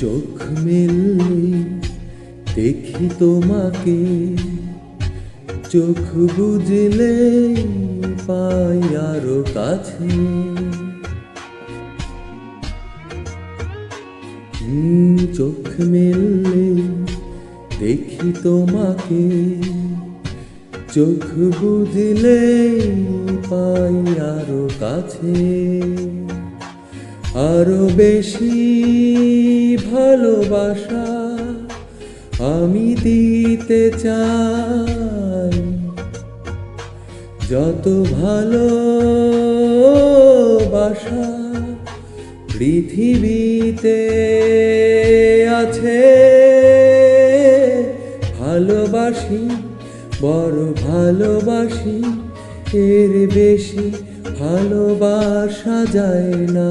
চোখ মেললে দেখি তোমাকে। চোখ বুঝলে পাই আরও কাছে। চোখ মেললে দেখি তোমাকে। চোখ বুঝলে পাই আরও কাছে। আরও বেশি ভালোবাসা আমি দিতে চাই। যত ভালোবাসা পৃথিবীতে আছে, ভালোবাসি, বড় ভালোবাসি, এর বেশি ভালোবাসা যায় না।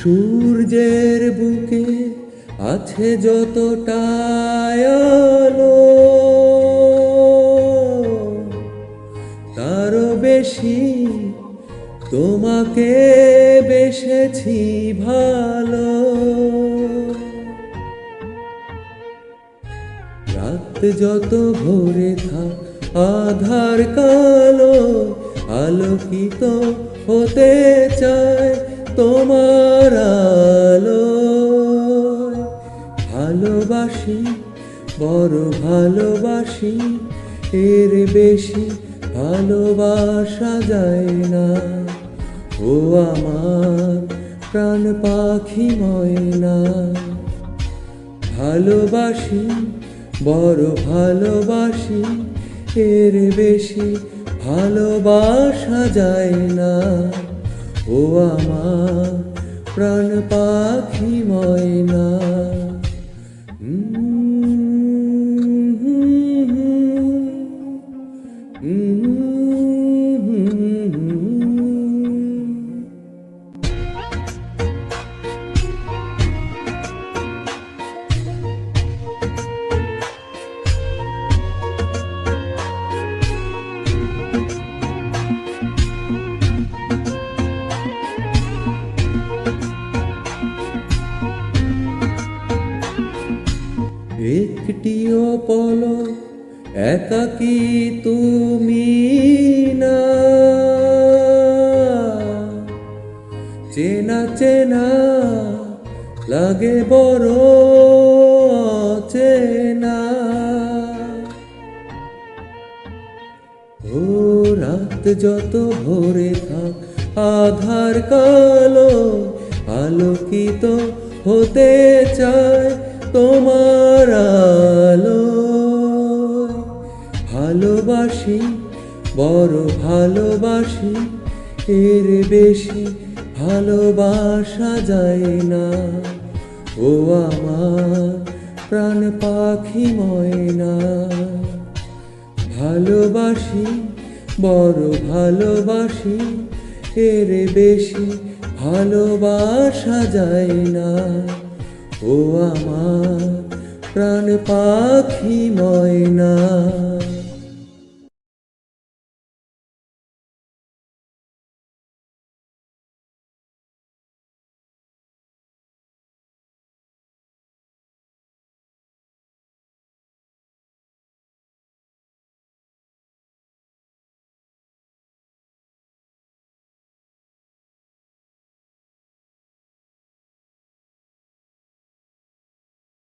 সূর্যের বুকে আছে যতটা তারও বেশি তোমাকে বেসেছি ভালো। রাত যত ভোরে থাক, আধার কালো আলোকিত হতে চায় তোমার আলো ভালোবাসি, বড় ভালোবাসি, এর বেশি ভালোবাসা যায় না। ও আমার প্রাণ পাখি ময়না, ভালোবাসি, বড় ভালোবাসি, এর বেশি ভালোবাসা যায় না। ও আমার প্রাণ পাখি ময়না একটিও পল একাকি তুমি না? চেনা চেনা লাগে বড় চেনা। ও রাত যত ভোরে থাক, আধার কালো আলোকিত হতে চায় তোমার আলো, ভালোবাসি, বড় ভালোবাসি, এর বেশি ভালোবাসা যায় না। ও আমার প্রাণ পাখি ময়না, ভালোবাসি, বড় ভালোবাসি, এর বেশি ভালোবাসা যায় না। ও আমার প্রাণ পাখি ময়না।